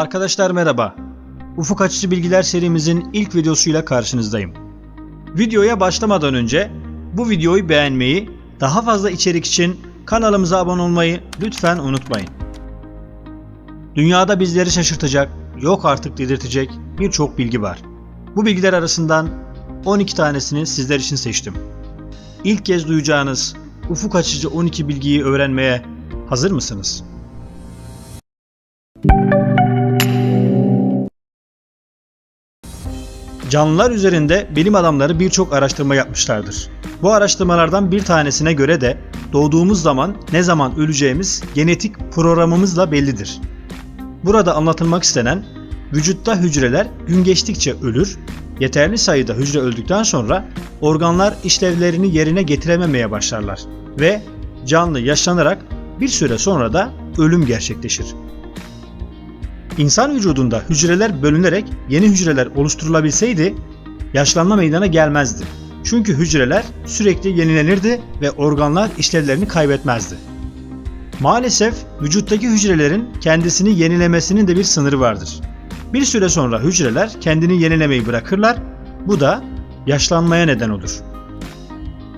Arkadaşlar merhaba. Ufuk Açıcı Bilgiler serimizin ilk videosuyla karşınızdayım. Videoya başlamadan önce bu videoyu beğenmeyi, daha fazla içerik için kanalımıza abone olmayı lütfen unutmayın. Dünyada bizleri şaşırtacak, yok artık dedirtecek birçok bilgi var. Bu bilgiler arasından 12 tanesini sizler için seçtim. İlk kez duyacağınız ufuk açıcı 12 bilgiyi öğrenmeye hazır mısınız? Canlılar üzerinde bilim adamları birçok araştırma yapmışlardır. Bu araştırmalardan bir tanesine göre de doğduğumuz zaman ne zaman öleceğimiz genetik programımızla bellidir. Burada anlatılmak istenen vücutta hücreler gün geçtikçe ölür, yeterli sayıda hücre öldükten sonra organlar işlevlerini yerine getirememeye başlarlar ve canlı yaşlanarak bir süre sonra da ölüm gerçekleşir. İnsan vücudunda hücreler bölünerek yeni hücreler oluşturulabilseydi yaşlanma meydana gelmezdi. Çünkü hücreler sürekli yenilenirdi ve organlar işlevlerini kaybetmezdi. Maalesef vücuttaki hücrelerin kendisini yenilemesinin de bir sınırı vardır. Bir süre sonra hücreler kendini yenilemeyi bırakırlar, bu da yaşlanmaya neden olur.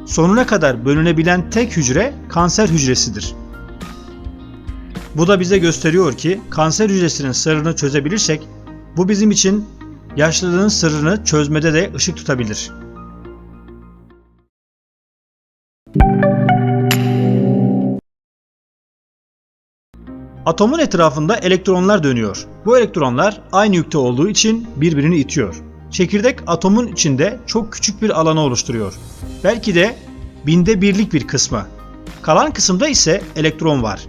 Sonuna kadar bölünebilen tek hücre kanser hücresidir. Bu da bize gösteriyor ki kanser hücresinin sırrını çözebilirsek bu bizim için yaşlılığın sırrını çözmede de ışık tutabilir. Atomun etrafında elektronlar dönüyor. Bu elektronlar aynı yükte olduğu için birbirini itiyor. Çekirdek atomun içinde çok küçük bir alanı oluşturuyor. Belki de binde birlik bir kısmı. Kalan kısımda ise elektron var.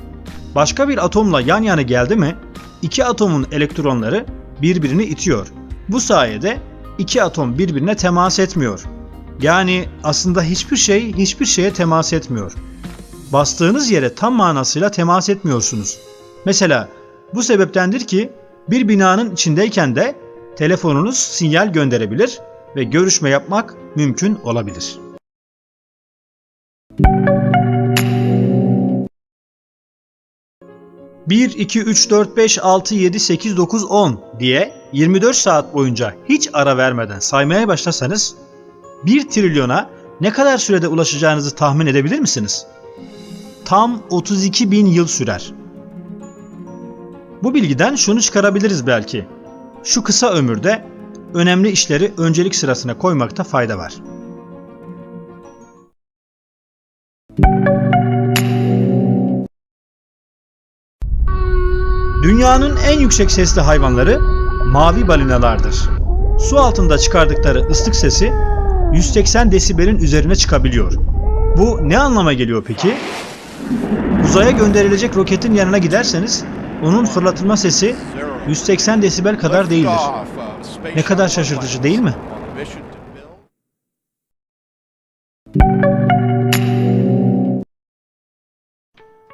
Başka bir atomla yan yana geldi mi iki atomun elektronları birbirini itiyor. Bu sayede iki atom birbirine temas etmiyor. Yani aslında hiçbir şey hiçbir şeye temas etmiyor. Bastığınız yere tam manasıyla temas etmiyorsunuz. Mesela bu sebeptendir ki bir binanın içindeyken de telefonunuz sinyal gönderebilir ve görüşme yapmak mümkün olabilir. ...1, 2, 3, 4, 5, 6, 7, 8, 9, 10 diye 24 saat boyunca hiç ara vermeden saymaya başlasanız 1 trilyona ne kadar sürede ulaşacağınızı tahmin edebilir misiniz? Tam 32 bin yıl sürer. Bu bilgiden şunu çıkarabiliriz belki. Şu kısa ömürde önemli işleri öncelik sırasına koymakta fayda var. Dünyanın en yüksek sesli hayvanları mavi balinalardır. Su altında çıkardıkları ıslık sesi 180 desibelin üzerine çıkabiliyor. Bu ne anlama geliyor peki? Uzaya gönderilecek roketin yanına giderseniz onun fırlatılma sesi 180 desibel kadar değildir. Ne kadar şaşırtıcı değil mi?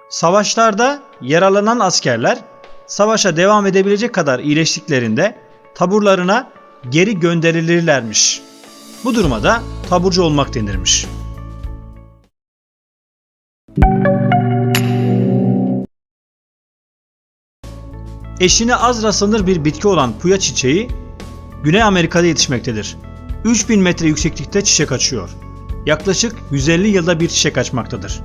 Savaşlarda yaralanan askerler savaşa devam edebilecek kadar iyileştiklerinde taburlarına geri gönderilirlermiş. Bu duruma da taburcu olmak denirmiş. Eşine az rastlanır bir bitki olan puya çiçeği Güney Amerika'da yetişmektedir. 3000 metre yükseklikte çiçek açıyor. Yaklaşık 150 yılda bir çiçek açmaktadır.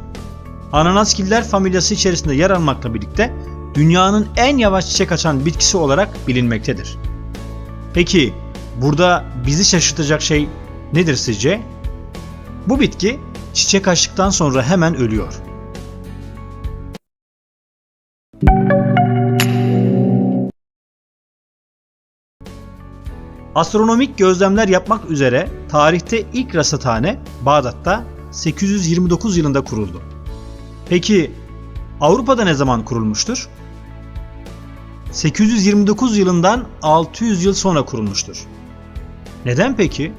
Ananaskiller familyası içerisinde yer almakla birlikte dünyanın en yavaş çiçek açan bitkisi olarak bilinmektedir. Peki burada bizi şaşırtacak şey nedir sizce? Bu bitki çiçek açtıktan sonra hemen ölüyor. Astronomik gözlemler yapmak üzere tarihte ilk rasathane Bağdat'ta 829 yılında kuruldu. Peki Avrupa'da ne zaman kurulmuştur? 829 yılından 600 yıl sonra kurulmuştur. Neden peki?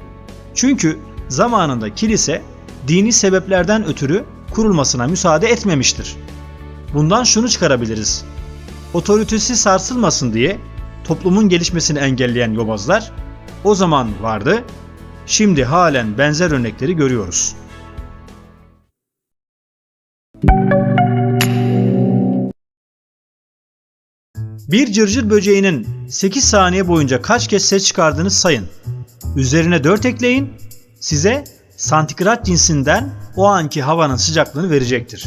Çünkü zamanında kilise dini sebeplerden ötürü kurulmasına müsaade etmemiştir. Bundan şunu çıkarabiliriz. Otoritesi sarsılmasın diye toplumun gelişmesini engelleyen yobazlar o zaman vardı, şimdi halen benzer örnekleri görüyoruz. Bir cırcır böceğinin 8 saniye boyunca kaç kez ses çıkardığını sayın. Üzerine 4 ekleyin. Size santigrat cinsinden o anki havanın sıcaklığını verecektir.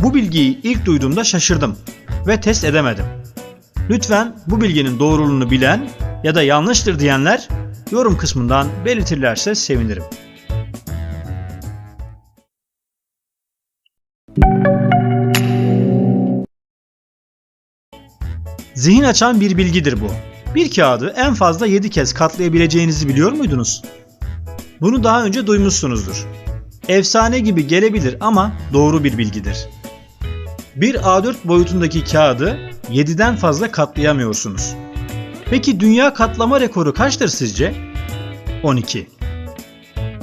Bu bilgiyi ilk duyduğumda şaşırdım ve test edemedim. Lütfen bu bilginin doğruluğunu bilen ya da yanlıştır diyenler yorum kısmından belirtirlerse sevinirim. Zihin açan bir bilgidir bu. Bir kağıdı en fazla 7 kez katlayabileceğinizi biliyor muydunuz? Bunu daha önce duymuşsunuzdur. Efsane gibi gelebilir ama doğru bir bilgidir. Bir A4 boyutundaki kağıdı 7'den fazla katlayamıyorsunuz. Peki dünya katlama rekoru kaçtır sizce? 12.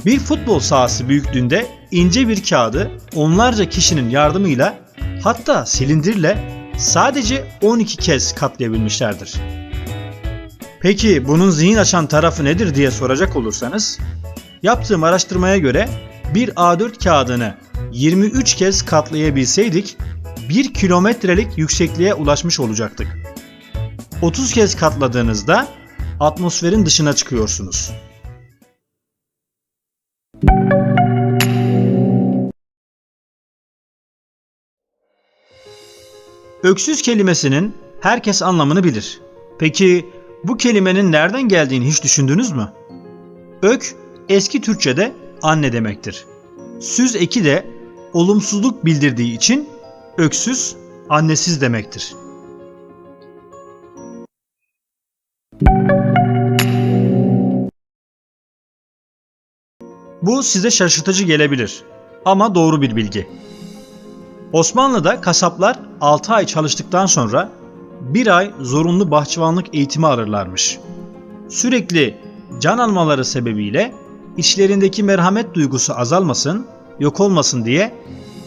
Bir futbol sahası büyüklüğünde ince bir kağıdı onlarca kişinin yardımıyla hatta silindirle sadece 12 kez katlayabilmişlerdir. Peki bunun zihin açan tarafı nedir diye soracak olursanız, yaptığım araştırmaya göre bir A4 kağıdını 23 kez katlayabilseydik 1 kilometrelik yüksekliğe ulaşmış olacaktık. 30 kez katladığınızda atmosferin dışına çıkıyorsunuz. Öksüz kelimesinin herkes anlamını bilir. Peki bu kelimenin nereden geldiğini hiç düşündünüz mü? Ök eski Türkçe'de anne demektir. Süz eki de olumsuzluk bildirdiği için öksüz annesiz demektir. Bu size şaşırtıcı gelebilir ama doğru bir bilgi. Osmanlı'da kasaplar 6 ay çalıştıktan sonra bir ay zorunlu bahçıvanlık eğitimi alırlarmış. Sürekli can almaları sebebiyle içlerindeki merhamet duygusu azalmasın, yok olmasın diye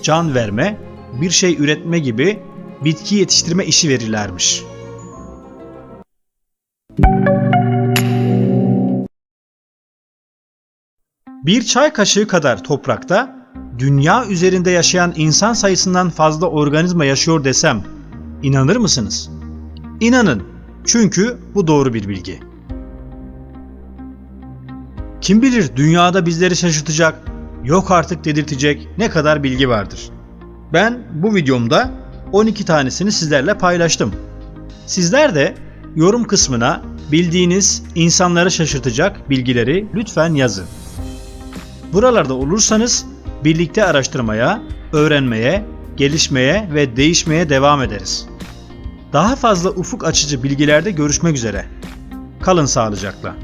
can verme, bir şey üretme gibi bitki yetiştirme işi verirlermiş. Bir çay kaşığı kadar toprakta dünya üzerinde yaşayan insan sayısından fazla organizma yaşıyor desem inanır mısınız? İnanın. Çünkü bu doğru bir bilgi. Kim bilir dünyada bizleri şaşırtacak, yok artık dedirtecek ne kadar bilgi vardır. Ben bu videomda 12 tanesini sizlerle paylaştım. Sizler de yorum kısmına bildiğiniz insanları şaşırtacak bilgileri lütfen yazın. Buralarda olursanız birlikte araştırmaya, öğrenmeye, gelişmeye ve değişmeye devam ederiz. Daha fazla ufuk açıcı bilgilerde görüşmek üzere. Kalın sağlıcakla.